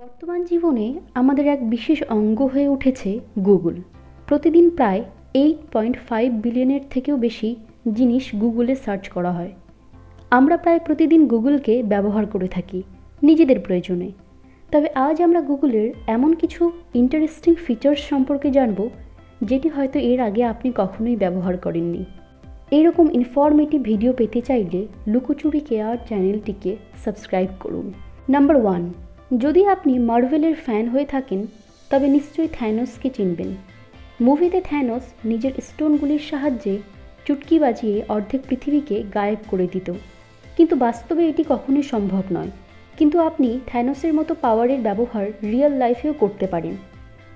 বর্তমান জীবনে আমাদের এক বিশেষ অঙ্গ হয়ে উঠেছে গুগল। প্রতিদিন প্রায় এইট পয়েন্ট ফাইভ বিলিয়নের থেকেও বেশি জিনিস গুগলে সার্চ করা হয়। আমরা প্রায় প্রতিদিন গুগলকে ব্যবহার করে থাকি, নিজেদের প্রয়োজনে। তবে আজ আমরা গুগলের এমন কিছু ইন্টারেস্টিং ফিচার্স সম্পর্কে জানব, যেটি হয়তো এর আগে আপনি কখনোই ব্যবহার করেননি। এরকম ইনফরমেটিভ ভিডিও পেতে চাইলে লুকোচুরি কেয়ার চ্যানেলটিকে সাবস্ক্রাইব করুন। নাম্বার ওয়ান যদি আপনি মার্ভেলের ফ্যান হয়ে থাকেন, তবে নিশ্চয়ই থ্যানোসকে চিনবেন। মুভিতে থ্যানোস নিজের স্টোনগুলির সাহায্যে চুটকি বাজিয়ে অর্ধেক পৃথিবীকে গায়েব করে দিত। কিন্তু বাস্তবে এটি কখনোই সম্ভব নয়। কিন্তু আপনি থ্যানোসের মতো পাওয়ারের ব্যবহার রিয়েল লাইফেও করতে পারেন।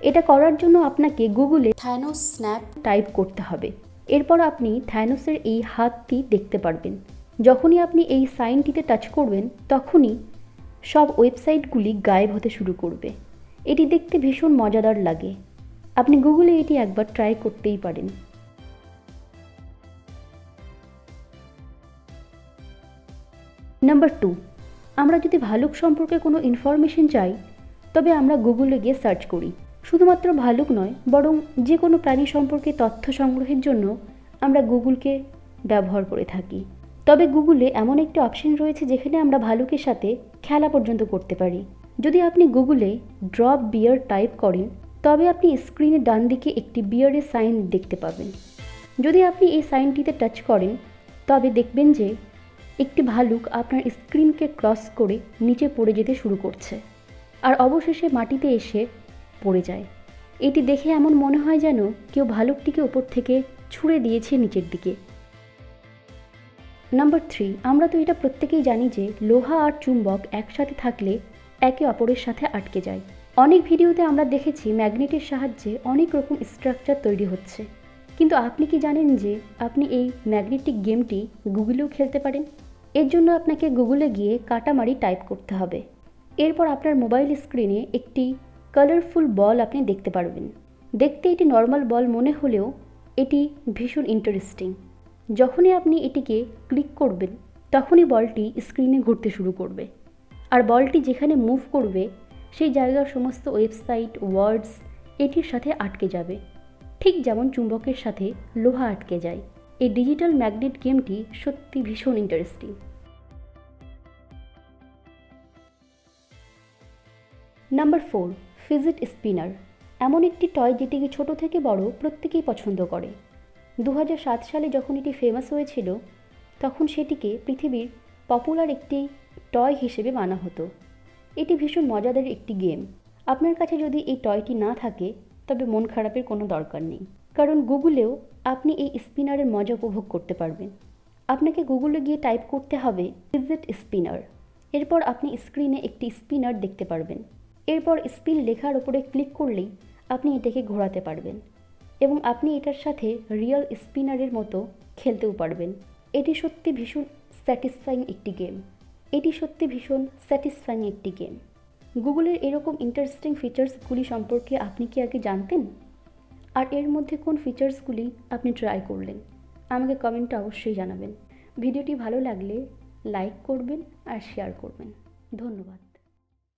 এটা করার জন্য আপনাকে গুগলে থ্যানোস স্ন্যাপ টাইপ করতে হবে। এরপর আপনি থ্যানোসের এই হাতটি দেখতে পারবেন। যখনই আপনি এই সাইনটিতে টাচ করবেন, তখনই সব ওয়েবসাইটগুলি গায়েব হতে শুরু করবে। এটি দেখতে ভীষণ মজাদার লাগে। আপনি গুগলে এটি একবার ট্রাই করতেই পারেন। নাম্বার টু আমরা যদি ভালুক সম্পর্কে কোনো ইনফরমেশন চাই, তবে আমরা গুগলে গিয়ে সার্চ করি। শুধুমাত্র ভালুক নয়, বরং যে কোনো প্রাণী সম্পর্কে তথ্য সংগ্রহের জন্য আমরা গুগলকে ব্যবহার করে থাকি। তবে গুগলে এমন একটি অপশন রয়েছে যেখানে আমরা ভালুকের সাথে খেলা পর্যন্ত করতে পারি। যদি আপনি গুগলে ড্রপ বিয়ার টাইপ করেন, তবে আপনি স্ক্রিনের ডান দিকে একটি বিয়ারের সাইন দেখতে পাবেন। যদি আপনি এই সাইনটিতে টাচ করেন, তবে দেখবেন যে একটি ভালুক আপনার স্ক্রিনকে ক্রস করে নিচে পড়ে যেতে শুরু করছে আর অবশেষে মাটিতে এসে পড়ে যায়। এটি দেখে এমন মনে হয় যেন কেউ ভালুকটিকে ওপর থেকে ছুঁড়ে দিয়েছে নিচের দিকে। নাম্বার থ্রি আমরা তো এটা প্রত্যেকেই জানি যে লোহা আর চুম্বক একসাথে থাকলে একে অপরের সাথে আটকে যায়। অনেক ভিডিওতে আমরা দেখেছি ম্যাগনেটের সাহায্যে অনেক রকম স্ট্রাকচার তৈরি হচ্ছে। কিন্তু আপনি কি জানেন যে আপনি এই ম্যাগনেটিক গেমটি গুগলেও খেলতে পারেন? এর জন্য আপনাকে গুগলে গিয়ে কাটামারি টাইপ করতে হবে। এরপর আপনার মোবাইল স্ক্রিনে একটি কালারফুল বল আপনি দেখতে পারবেন। দেখতে এটি নর্মাল বল মনে হলেও এটি ভীষণ ইন্টারেস্টিং যখনই আপনি এটিকে ক্লিক করবেন, তখনই বলটি স্ক্রিনে ঘুরতে শুরু করবে। আর বলটি যেখানে মুভ করবে, সেই জায়গার সমস্ত ওয়েবসাইট ওয়ার্ডস এটির সাথে আটকে যাবে। ঠিক যেমন চুম্বকের সাথে লোহা আটকে যায়। এই ডিজিটাল ম্যাগনেট গেমটি সত্যি ভীষণ interesting number four fidget spinner এমন একটি টয় যেটিকে ছোট থেকে বড় প্রত্যেকেই পছন্দ করে। দু হাজার সাত সালে যখন এটি ফেমাস হয়েছিল, তখন সেটিকে পৃথিবীর পপুলার একটি টয় হিসেবে মানা হতো। এটি ভীষণ মজাদার একটি গেম আপনার কাছে যদি এই টয়টি না থাকে, তবে মন খারাপের কোনো দরকার নেই। কারণ গুগলেও আপনি এই স্পিনারের মজা উপভোগ করতে পারবেন। আপনাকে গুগলে গিয়ে টাইপ করতে হবে ফিজিট স্পিনার এরপর আপনি স্ক্রিনে একটি স্পিনার দেখতে পারবেন। এরপর স্পিন লেখার ওপরে ক্লিক করলেই আপনি এটাকে ঘোরাতে পারবেন। এবং আপনি এটার সাথে রিয়েল স্পিনারের মতো খেলতেও পারবেন। এটি সত্যি ভীষণ স্যাটিসফাইং একটি গেম এটি সত্যি ভীষণ স্যাটিসফাইং একটি গেম গুগলের এরকম ইন্টারেস্টিং ফিচার্সগুলি সম্পর্কে আপনি কি আগে জানতেন? আর এর মধ্যে কোন ফিচার্সগুলি আপনি ট্রাই করলেন? আমাকে কমেন্টে অবশ্যই জানাবেন। ভিডিওটি ভালো লাগলে লাইক করবেন আর শেয়ার করবেন। ধন্যবাদ।